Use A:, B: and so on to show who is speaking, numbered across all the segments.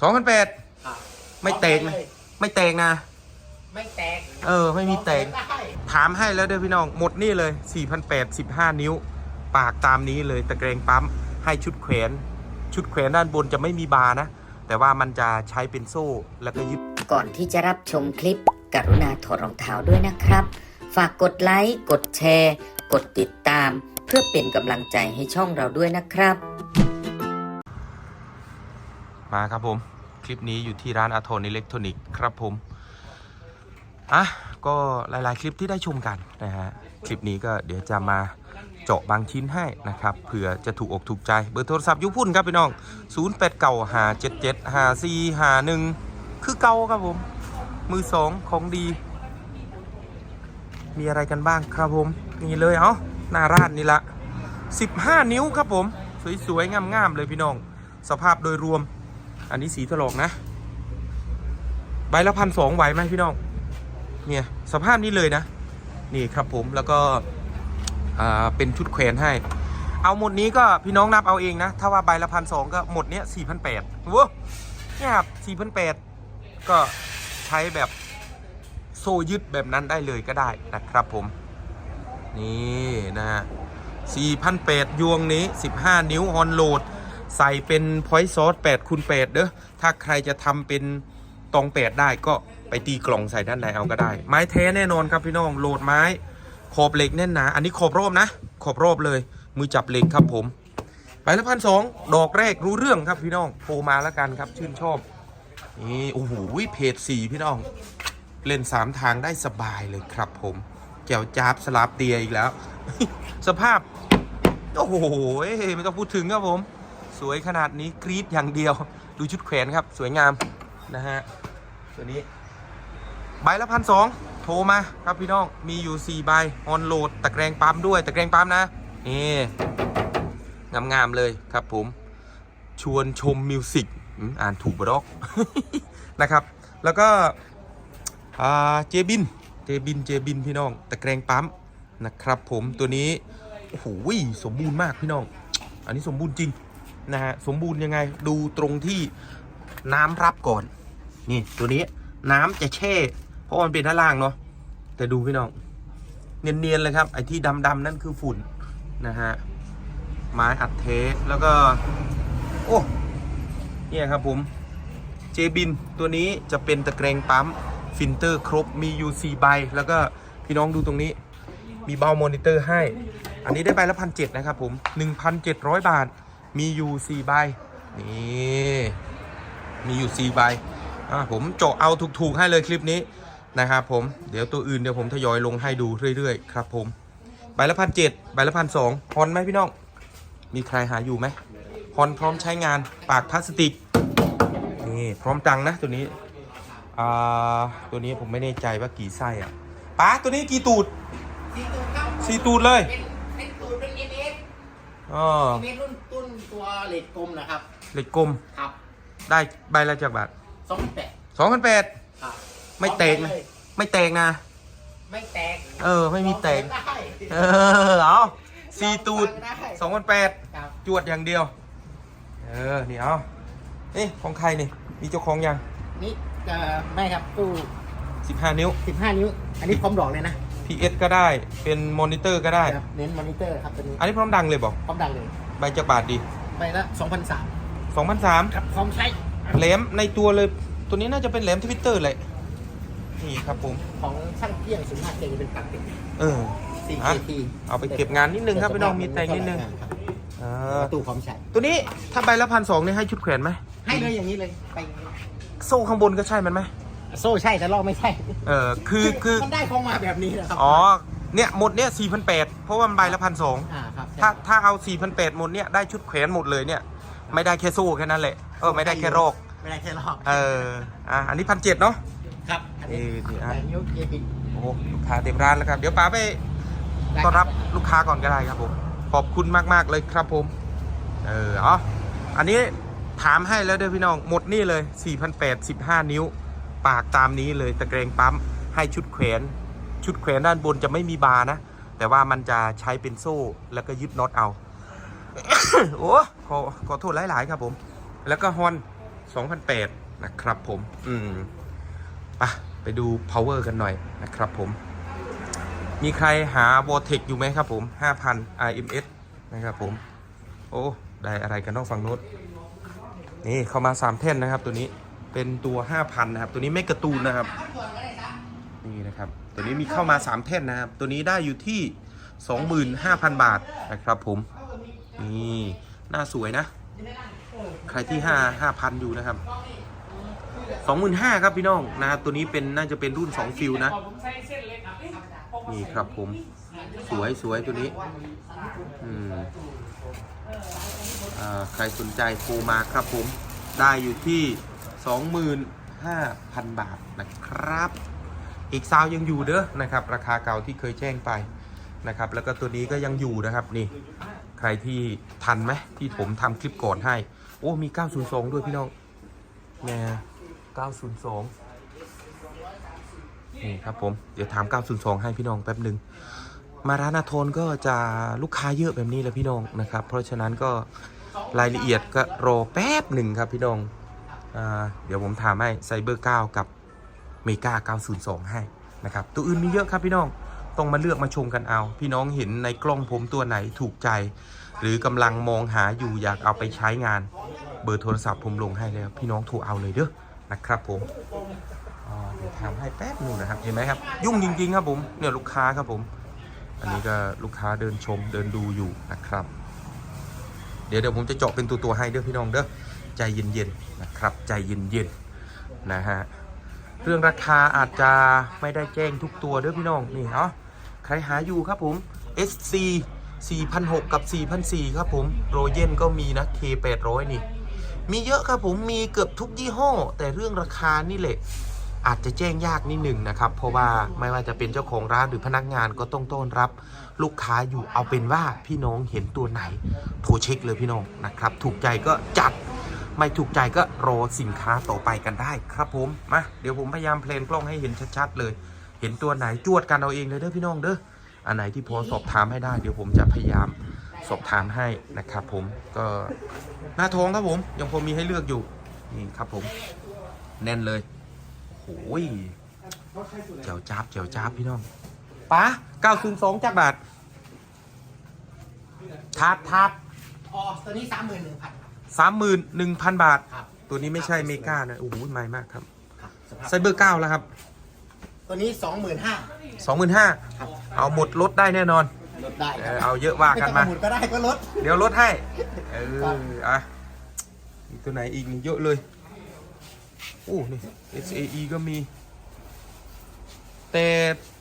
A: สองพันแปด
B: ครับ
A: ไม่แตกนะไม่แตกนะ
B: ไม่แตก
A: เออ ไม่มีแตก
B: ได้
A: ถามให้แล้วเด้อพี่น้อง หมดนี่เลย 4,800 15 นิ้ว ปากตามนี้เลยตะเกรงปั๊ม ให้ชุดแขวน ชุดแขวนด้านบนจะไม่มีบาร์นะ แต่ว่ามันจะใช้เป็นโซ่แล้วก็ยึด
C: ก่อนที่จะรับชมคลิป กรุณาถอดรองเท้าด้วยนะครับ ฝากกดไลค์ กดแชร์ กดติดตาม เพื่อเป็นกำลังใจให้ช่องเราด้วยนะครับ
A: มาครับผม คลิปนี้อยู่ที่ร้านอาโทนอิเล็กทรอนิกส์ครับผม อะ ก็หลายๆ คลิปที่ได้ชมกันนะฮะ คลิปนี้ก็เดี๋ยวจะมาเจาะบางชิ้นให้นะครับเผื่อจะถูกอกถูกใจเบอร์โทรศัพท์ยุพุ่นครับพี่น้อง 0 8 9 5 7 7 5 4 5 1 คือเก่าครับผม มือสองของดี มีอะไรกันบ้างครับผม นี่เลยเอาหน้าร้านนี่ละ 15 นิ้วครับผม สวยๆงามๆเลยพี่น้อง สภาพโดยรวม อันนี้สีถลอกนะ ใบละพันสองไหวไหมพี่น้อง เนี่ยสภาพนี้เลยนะ นี่ครับผมแล้วก็อ่าเป็นชุดแขวนให้ เอาหมดนี้ก็พี่น้องนับเอาเองนะ ถ้าว่าใบละพันสองก็หมดเนี้ยสี่พันแปดว้าเนี่ยครับสี่พันแปดก็ใช้แบบโซยึดแบบนั้นได้เลยก็ได้นะครับผม นี่นะฮะ4,008ยวงนี้15นิ้วฮอนโหลด ใส่เป็นพอยต์ซอส8คูณ8เด้อถ้าใครจะทำเป็นตอง8ได้ก็ไปตีกล่องใส่ด้านในเอาก็ได้ ไม้แท้แน่นอนครับพี่น้องโหลดไม้ขอบเหล็กแน่นหนา อันนี้ขอบรอบนะขอบรอบเลย มือจับเหล็กครับผม ไปละพันสองดอกแรกรู้เรื่องครับพี่น้องโทรมาแล้วกันครับ ชื่นชอบนี่โอ้โหเพจสีพี่น้อง เล่นสามทางได้สบายเลยครับผมแก้วจาบสลับเตียอีกแล้ว สภาพ โอ้โหไม่ต้องพูดถึงครับผม สวยขนาดนี้กรีดอย่างเดียว ดูชุดแขวนครับ สวยงามนะฮะตัวนี้ ใบละพันสองโทรมาครับพี่น้องมีอยู่ 4 ใบออนโหลดตะแกรงปั๊มด้วยตะแกรงปั๊มนะนี่งามๆเลยครับผม ชวนชมมิวสิกอ่านถูกบดอกนะครับ แล้วก็เจบินเจบินเจบินพี่น้อง ตะแกรงปั๊มนะครับผมตัวนี้โอ้โหสมบูรณ์มากพี่น้อง อันนี้สมบูรณ์จริง นะฮะสมบูรณ์ยังไงดูตรงที่น้ำรับก่อน นี่ตัวนี้น้ำจะแช่ เพราะมันเป็นด้านล่างเนาะแต่ดูพี่น้อง เนียนๆเลยครับ ไอ้ที่ดำๆนั่นคือฝุ่นนะฮะไม้อัดเทสแล้วก็ โอ้เนี่ยครับผมเจบินตัวนี้จะเป็นตะแกรงปั๊มฟิลเตอร์ครบมีอยู่4ใบ แล้วก็พี่น้องดูตรงนี้ มีเบามอนิเตอร์ให้ อันนี้ได้ใบละพันเนะครับผม 1,700 บาท มีอยู่4ใบนี่มีอยู่4ใบอ่าผมเจาะเอาถูกๆให้เลยคลิปนี้นะครับผมเดี๋ยวตัวอื่นเดี๋ยวผมทยอยลงให้ดูเรื่อยๆครับผมใบละพันเใบละพันสองฮอนไหมพี่น้อง มีใครหาอยู่ไหมฮอนพร้อมใช้งานปากพลาสติกนี่พร้อมตังค์นะตัวนี้อ่าตัวนี้ผมไม่แน่ใจว่ากี่ไส้อะป้าตัวนี้กี่ตูด
B: สี่ตูดครับ
A: สี่ตูดเลย
B: เป็นเป็นตูดเป็นเอเมส
A: อ๋อ
B: เอเมสรุ่น ตุ้นตัวเหล็กกลมนะครับ
A: เหล็กกลม
B: ครับ
A: ได้ใบละจากบาท
B: สองแปด
A: สองพันแปด
B: ครับ
A: ไม่แตกนะไม่แตกนะ
B: ไม่แตก
A: เออ ไม่มีแตก
B: ได้
A: เออเอาสี่ตูด
B: ได้
A: สองพันแปด
B: ครับ
A: จวดอย่างเดียว เออนี่เอานี่ของใครนี่มีเจ้าของยัง
B: นี่เอ่อไม่ครับตู้
A: สิบห้านิ้ว
B: สิบห้านิ้ว อันนี้พร้อมดอกเลยนะ
A: PS ก็ได้เป็นมอนิเตอร์ก็ได้
B: ครับเน้นมอนิเตอร์ครับตัวนี้
A: อันนี้พร้อมดังเลยบอก
B: พร้อมดังเลย
A: ใบจากบาทดี
B: ไปละสองพันสาม
A: สองพันสาม
B: ครับพร้อมใช้
A: แหลมในตัวเลย ตัวนี้น่าจะเป็นแหลมทวิตเตอร์เลยนี่ครับผม
B: ของช่างเที่ยงศูนย์ห้าเคเป็นปากติด
A: เอออะ
B: 4KT
A: เอาไปเก็บงานนิดนึงครับพี่น้องมีแต่งนิดนึง
B: ครับ
A: เอ
B: ป
A: อ
B: ระตูพร้อมใช้
A: ตัวนี้ถ้าใบละพันสองเนี่ยให้ชุดแขวนไหม
B: ให้เลยอย่างนี้เลยไปอย่างนี้
A: โซ่ข้างบนก็ใช่มันไหม
B: โซ่ใช่แต่ลอกไม่ใช่
A: เออคือคือ
B: มันได้ของมาแบบนี้นะครับ
A: อ๋อเนี่ยหมดเนี่ยสี่พันแปดเพราะว่ามันใบละพันสอง
B: อ่าครับ
A: ถ้าถ้าเอาสี่พันแปดหมดเนี่ยได้ชุดแขวนหมดเลยเนี่ย ไม่ได้แค่โซ่แค่นั้นแหละเออไม่ได้แค่รอก
B: ไม่ได้แค่ลอก
A: เอออะอันนี้พันเจ็ดเนาะ
B: ครับอันนี้
A: เออนี่อะ
B: แต่นิ้วเยบิด
A: โอ้โหลูกค้าเต็มร้านแล้วครับ เดี๋ยวป๋าไป
B: ได้
A: ต้อนรับลูกค้าก่อนก็ได้ครับผมขอบคุณมากๆเลยครับผมเอออ๋ออันนี้ถามให้แล้วเด้อพี่น้อง หมดนี่เลย 4,800 15 นิ้ว ปากตามนี้เลยตะเกรงปั๊ม ให้ชุดแขวน ชุดแขวนด้านบนจะไม่มีบาร์นะ แต่ว่ามันจะใช้เป็นโซ่แล้วก็ยึดน็อตเอา โอ้ขอขอโทษหลาย ๆ ครับผม แล้วก็ฮอน2,800นะครับผม อืมไปไปดู power กันหน่อยนะครับผม มีใครหา v o t e x อยู่ไหมครับผม 5,000 RMS นะครับผม โอ้ ได้อะไรกันนอกฝั่งโน้นนี่เข้ามา 3 แท่นนะครับ ตัวนี้เป็นตัว 5,000 นะครับ ตัวนี้ไม่กระตูนนะครับ นี่นะครับ ตัวนี้มีเข้ามา 3 แท่นนะครับ ตัวนี้ได้อยู่ที่ 25,000 บาทนะครับผม นี่หน้าสวยนะ ใครที่ 5 5,000 อยู่นะครับ 25,000ครับพี่น้องนะครับตัวนี้เป็นน่าจะเป็นรุ่น 2 ฟิลนะ นี่ครับผม สวยสวยตัวนี้อืมใครสนใจโทรมาครับผม ได้อยู่ที่ 25,000 บาทนะครับ อีกซาวยังอยู่เด้อนะครับ ราคาเก่าที่เคยแจ้งไปนะครับ แล้วก็ตัวนี้ก็ยังอยู่นะครับนี่ใครที่ทันไหมที่ผมทำคลิปก่อนให้ โอ้มี 902 ด้วยพี่น้องแม่902 นี่ครับผม เดี๋ยวถาม 902 ให้พี่น้องแป๊บหนึ่งมาร้านอาโทนก็จะลูกค้าเยอะแบบนี้แหละพี่น้องนะครับ เพราะฉะนั้นก็รายละเอียดก็รอแป๊บหนึ่งครับพี่น้องอเดี๋ยวผมถามให้ไซเบอร์ 9 กับ เมกา902 ให้นะครับ ตัวอื่นมีเยอะครับพี่น้องต้องมาเลือกมาชมกันเอา พี่น้องเห็นในกล้องผมตัวไหนถูกใจ หรือกำลังมองหาอยู่อยากเอาไปใช้งาน เบอร์โทรศัพท์ผมลงให้แล้ว พี่น้องโทรเอาเลยเด้อนะครับผมเดี๋ยวทำให้แป๊บนึงนะครับ เห็นไหมครับ ยุ่งจริง ๆ ครับผมเนี่ยลูกค้าครับผม อันนี้ก็ลูกค้าเดินชมเดินดูอยู่นะครับ เดี๋ยวเดี๋ยวผมจะเจาะเป็นตัวตัวๆให้เด้อพี่น้องเด้อใจเย็นๆนะครับ ใจเย็นๆนะฮะ เรื่องราคาอาจจะไม่ได้แจ้งทุกตัวเด้อพี่น้องนี่เนาะใครหาอยู่ครับผม SC 4,600กับ4,400ครับผมโรเยนก็มีนะ K 800 นี่ มีเยอะครับผมมีเกือบทุกยี่ห้อ แต่เรื่องราคานี่แหละอาจจะแจ้งยากนิดหนึ่งนะครับ เพราะว่าไม่ว่าจะเป็นเจ้าของร้านหรือพนักงานก็ต้องต้อนรับ ลูกค้าอยู่เอาเป็นว่าพี่น้องเห็นตัวไหน โทรเช็คเลยพี่น้องนะครับ ถูกใจก็จัด ไม่ถูกใจก็รอสินค้าต่อไปกันได้ครับผมมาเดี๋ยวผมพยายามเพลนกล้องให้เห็นชัดๆเลย เห็นตัวไหนจวดกันเอาเองเลยเด้อพี่น้องเด้ออันไหนที่พอสอบถามให้ได้ เดี๋ยวผมจะพยายามสอบถามให้นะครับผมก็หน้าท้องครับผม ยังพอมีให้เลือกอยู่นี่ครับผม แน่นเลยโอ้ยเจียวจ้าบเจียวจ้าบพี่น้องป๋า902จากบาททาบทาบ
B: อ๋อตัวนี้สามหมื่นหนึ่งพัน
A: สามหมื่นหนึ่งพันบาท
B: ครับ
A: ตัวนี้ไม่ใช่เมกานะโอ้โหไม่มากครับ
B: ครับสภาพ
A: ไซเบอร์เก้าแล้วครับ
B: ตัวนี้สองหมื่นห้า
A: สองหมื่นห้า
B: ครับ
A: เอาหมดลดได้แน่นอน
B: ลดได้
A: เอ
B: ครับ
A: อเอาเยอะว่ากันมา
B: ไต้องเอหมุดก็ได้ก็ลด
A: เดี๋ยวลดให้ เอ
B: ครั
A: อบอะมีตัวไหนอีกนี่เยอะเลย โอ้นี่ SAE ก็มี แต่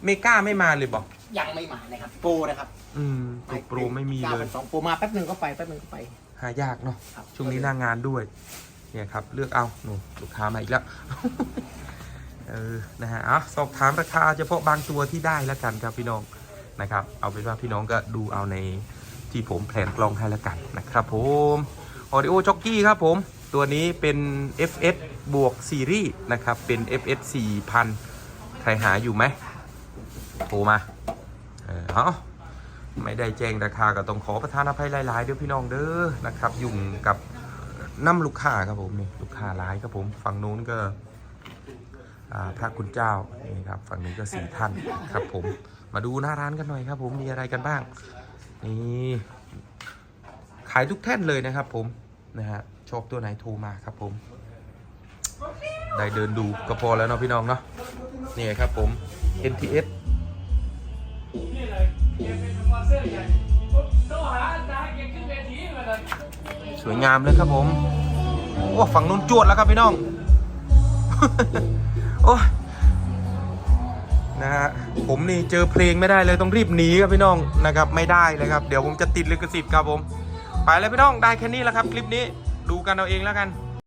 A: เมกาไม่มาเลยบอก
B: ยังไม่มานะครับโปรนะครับ
A: อืมตัวโปรไม่มีเลย
B: สองโปรมาแป๊บหนึ่งก็ไปแป๊บหนึ่งก็ไป
A: หายากเนาะช่วงนี้หน้างงานด้วย เนี่ยครับ เลือกเอาหนูลูกค้ามาอีกแล้วเออนะฮะอะสอบถามราคาเฉพาะบางตัวที่ได้แล้วกันครับพี่น้องนะครับ เอาเป็นว่าพี่น้องก็ดูเอาในที่ผมแผนกล้องให้แล้วกันนะครับผม Audio Jockey ครับผมตัวนี้เป็น FS บวกซีรีส์นะครับ เป็น FS 4000 ใครหาอยู่ไหมโทรมา เออเอา ไม่ได้แจ้งราคาก็ต้องขอประทานอภัยหลายๆเด้อพี่น้องเด้อนะครับ ยุ่งกับน้ำลูกค้าครับผมนี่ลูกค้าร้ายครับผมฝั่งนู้นก็พระคุณเจ้านี่ครับฝั่งนี้ก็สี่ท่านครับผม มาดูหน้าร้านกันหน่อยครับ ผมมีอะไรกันบ้างนี่ขายทุกแท่นเลยนะครับ ผมนะฮะชอบตัวไหนโทรมาครับผม ได้เดินดูก็พอแล้วเนาะพี่น้องเนาะนี่ครับผม NTS
D: สวย
A: งามเลยครับผม โอ้ฝั่งนู้นจวดแล้วครับพี่น้อง โอ้นะฮะผมนี่เจอเพลงไม่ได้เลยต้องรีบหนีครับพี่น้องนะครับไม่ได้เลยครับ เดี๋ยวผมจะติดลิขสิทธิ์ครับผม ไปเลยพี่น้องได้แค่นี้แล้วครับ คลิปนี้ดูกันเอาเองแล้วกัน